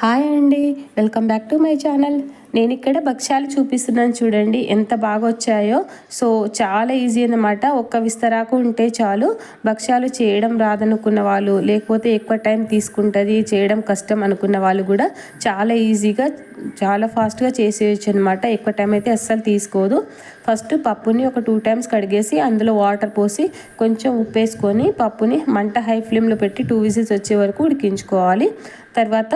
Hi అండి welcome back to my channel. నేను ఇక్కడ భక్ష్యాలు చూపిస్తున్నాను చూడండి ఎంత బాగా వచ్చాయో సో చాలా ఈజీ అన్నమాట. ఒక్క విస్తరాకు ఉంటే చాలు. భక్ష్యాలు చేయడం రాదనుకున్న వాళ్ళు లేకపోతే ఎక్కువ టైం తీసుకుంటుంది చేయడం కష్టం అనుకున్న వాళ్ళు కూడా చాలా ఈజీగా చాలా ఫాస్ట్గా చేసేయచ్చు అనమాట ఎక్కువ టైం అయితే అస్సలు తీసుకోదు. ఫస్ట్ పప్పుని ఒక టూ టైమ్స్ కడిగేసి అందులో వాటర్ పోసి కొంచెం ఉప్పు వేసుకొని పప్పుని మంట హై ఫ్లేమ్లో పెట్టి టూ విజిల్స్ వచ్చే వరకు ఉడికించుకోవాలి. తర్వాత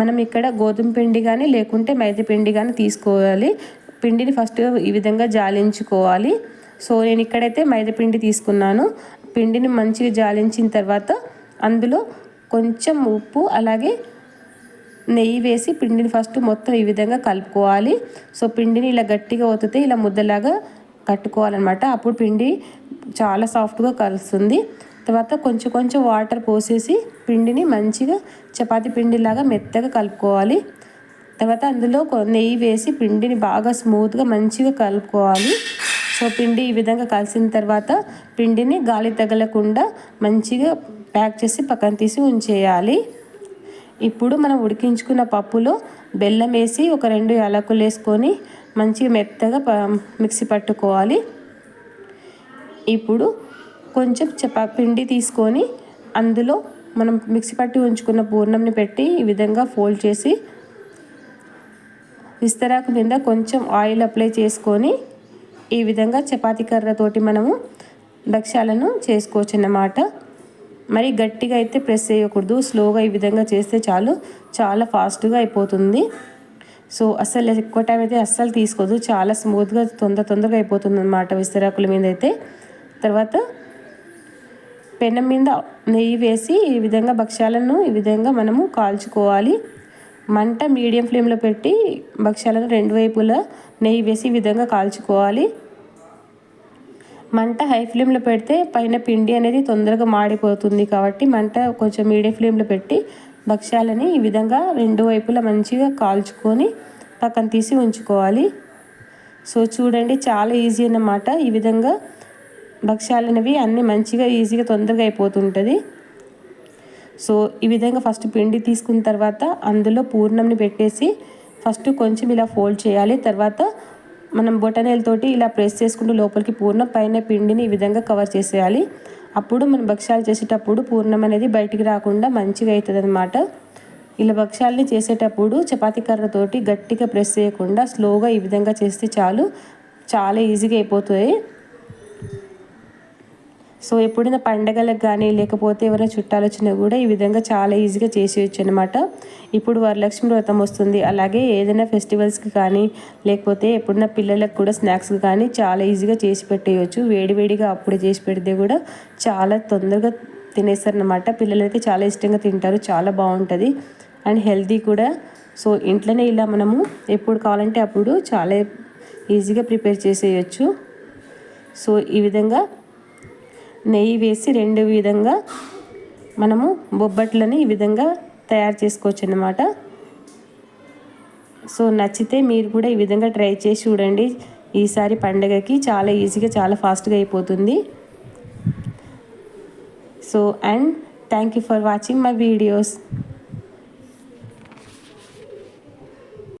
మనం ఇక్కడ గోధుమ పిండి కానీ లేకుంటే మైదా పిండి కానీ తీసుకోవాలి. పిండిని ఫస్ట్ ఈ విధంగా జాలించుకోవాలి. సో నేను ఇక్కడైతే మైదా పిండి తీసుకున్నాను. పిండిని మంచిగా జాలించిన తర్వాత అందులో కొంచెం ఉప్పు అలాగే నెయ్యి వేసి పిండిని ఫస్ట్ మొత్తం ఈ విధంగా కలుపుకోవాలి. సో పిండిని ఇలా గట్టిగా ఒత్తితే ఇలా ముద్దలాగా కట్టుకోవాలన్నమాట. అప్పుడు పిండి చాలా సాఫ్ట్గా కలుస్తుంది. తర్వాత కొంచెం కొంచెం వాటర్ పోసేసి పిండిని మంచిగా చపాతీ పిండిలాగా మెత్తగా కలుపుకోవాలి. తర్వాత అందులో నెయ్యి వేసి పిండిని బాగా స్మూత్గా మంచిగా కలుపుకోవాలి. సో పిండి ఈ విధంగా కలిసిన తర్వాత పిండిని గాలి తగలకుండా మంచిగా ప్యాక్ చేసి పక్కన తీసి ఉంచేయాలి. ఇప్పుడు మనం ఉడికించుకున్న పప్పులో బెల్లం వేసి ఒక రెండు యాలకులు వేసుకొని మంచిగా మెత్తగా మిక్సీ పట్టుకోవాలి. ఇప్పుడు కొంచెం చపా పిండి తీసుకొని అందులో మనం మిక్సీ పట్టి ఉంచుకున్న పూర్ణంని పెట్టి ఈ విధంగా ఫోల్డ్ చేసి విస్తరాకు మీద కొంచెం ఆయిల్ అప్లై చేసుకొని ఈ విధంగా చపాతీ కర్రతోటి మనము భక్ష్యాలను చేసుకోవచ్చు అన్నమాట మరి గట్టిగా అయితే ప్రెస్ చేయకూడదు. స్లోగా ఈ విధంగా చేస్తే చాలు. చాలా ఫాస్ట్గా అయిపోతుంది. సో అస్సలు ఎక్కువ టైం అయితే అస్సలు తీసుకోదు. చాలా స్మూత్గా తొందర తొందరగా అయిపోతుంది అనమాట విస్తరాకుల మీద అయితే. తర్వాత పెనం మీద నెయ్యి వేసి ఈ విధంగా భక్ష్యాలను ఈ విధంగా మనము కాల్చుకోవాలి. మంట మీడియం ఫ్లేమ్లో పెట్టి భక్ష్యాలను రెండు వైపులా నెయ్యి వేసి ఈ విధంగా కాల్చుకోవాలి. మంట హై ఫ్లేమ్లో పెడితే పైన పిండి అనేది తొందరగా మాడిపోతుంది కాబట్టి మంట కొంచెం మీడియం ఫ్లేమ్లో పెట్టి భక్ష్యాలని ఈ విధంగా రెండు వైపులా మంచిగా కాల్చుకొని పక్కన తీసి ఉంచుకోవాలి. సో చూడండి చాలా ఈజీ అన్నమాట ఈ విధంగా భక్ష్యాలు అనేవి అన్నీ మంచిగా ఈజీగా తొందరగా అయిపోతుంటుంది. సో ఈ విధంగా ఫస్ట్ పిండి తీసుకున్న తర్వాత అందులో పూర్ణంని పెట్టేసి ఫస్ట్ కొంచెం ఇలా ఫోల్డ్ చేయాలి. తర్వాత మనం బొటనేలతోటి ఇలా ప్రెస్ చేసుకుంటూ లోపలికి పూర్ణం పైన పిండిని ఈ విధంగా కవర్ చేసేయాలి. అప్పుడు మనం భక్ష్యాలు చేసేటప్పుడు పూర్ణం అనేది బయటికి రాకుండా మంచిగా అవుతుంది అనమాట ఇలా భక్ష్యాలని చేసేటప్పుడు చపాతీ కర్రతోటి గట్టిగా ప్రెస్ చేయకుండా స్లోగా ఈ విధంగా చేస్తే చాలు. చాలా ఈజీగా అయిపోతుంది సో ఎప్పుడైనా పండగలకు కానీ లేకపోతే ఎవరైనా చుట్టాలు వచ్చినా కూడా ఈ విధంగా చాలా ఈజీగా చేసేయచ్చు అనమాట ఇప్పుడు వరలక్ష్మి వ్రతం వస్తుంది. అలాగే ఏదైనా ఫెస్టివల్స్కి కానీ లేకపోతే ఎప్పుడైనా పిల్లలకు కూడా స్నాక్స్కి కానీ చాలా ఈజీగా చేసి పెట్టేయచ్చు. వేడివేడిగా అప్పుడు చేసి పెడితే కూడా చాలా తొందరగా తినేస్తారనమాట పిల్లలైతే చాలా ఇష్టంగా తింటారు. చాలా బాగుంటుంది. అండ్ హెల్తీ కూడా. సో ఇంట్లోనే ఇలా మనము ఎప్పుడు కావాలంటే అప్పుడు చాలా ఈజీగా ప్రిపేర్ చేసేయచ్చు. సో ఈ విధంగా నెయ్యి వేసి రెండు విధంగా మనము బొబ్బట్లని ఈ విధంగా తయారు చేసుకోవచ్చు అన్నమాట సో నచ్చితే మీరు కూడా ఈ విధంగా ట్రై చేసి చూడండి. ఈసారి పండగకి చాలా ఈజీగా చాలా ఫాస్ట్గా అయిపోతుంది. So and thank you for watching my videos.